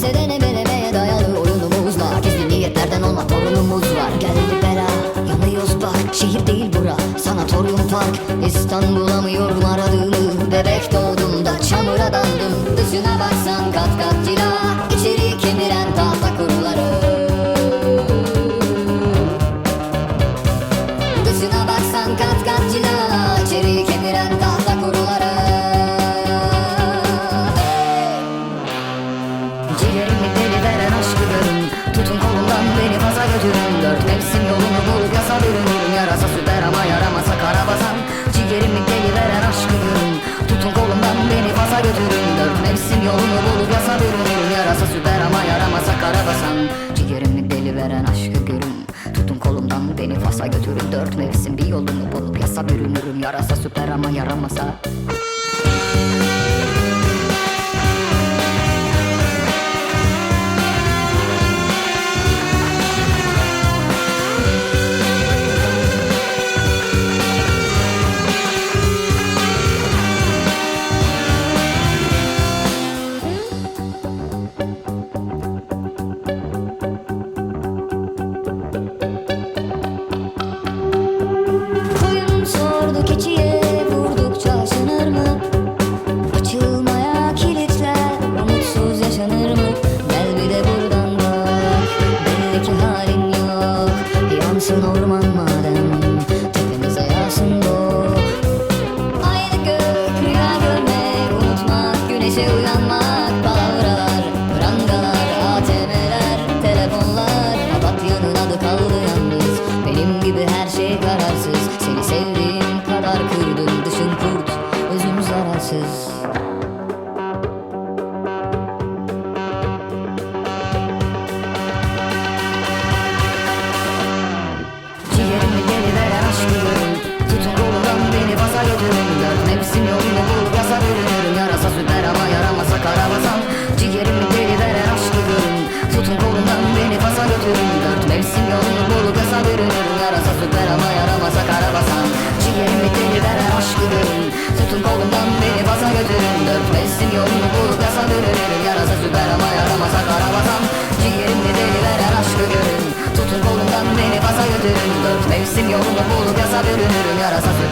Sedene belemeye dayalı oyunumuzla Gizli niyetlerden olma torunumuz var. Geldi bela yanıyoruz bak. Şehir değil bura sanatoryum park. İstanbul amıyorum aradığını Bebek doğduğumda çamura dandım Dışına baksan kat kat cila. İçeri kemiren tahta kur Ciğerimi deli veren aşkı görün Tutun kolumdan beni faza götürün. Dört mevsim yolunu bulup yasa bürünürüm Yarasa süper ama yaramasa karabasan Ciğerimi deli veren aşkı görün Tutun kolumdan beni faza götürün. Dört mevsim yolunu bulup yasa bürünürüm Yarasa süper ama yaramasa karabasan Ciğerimi deli veren aşkı görün Tutun kolumdan beni fasa götürün. Dört mevsim bir yolunu bulup yasa bürünürüm Yarasa süper ama yaramasa Koyun uyanmak Palavralar, prangalar, ATM'ler, telefonlar. Papatyanın adı kaldı yalnız. Benim gibi her şey kararsız. Seni sevdiğim kadar kırdım. Dışın kurt, özüm zararsız. Ciğerimi deli veren aşkı görün Tutun kolumdan beni baza götürün Dört mevsim yolunu bulup yasa bürünürüm Yarasa süper ama yaramasa karabasan Ciğerimi deli veren aşkı görün Tutun kolumdan beni baza götürün. Dört mevsim yolunu bulup yasa bürünürüm Yarasa süper ama yaramasa karabasan Ciğerimi deli veren aşkı görün Tutun kolumdan beni baza götürün. Dört mevsim yolunu bulup yasa bürünürüm Yarasa süper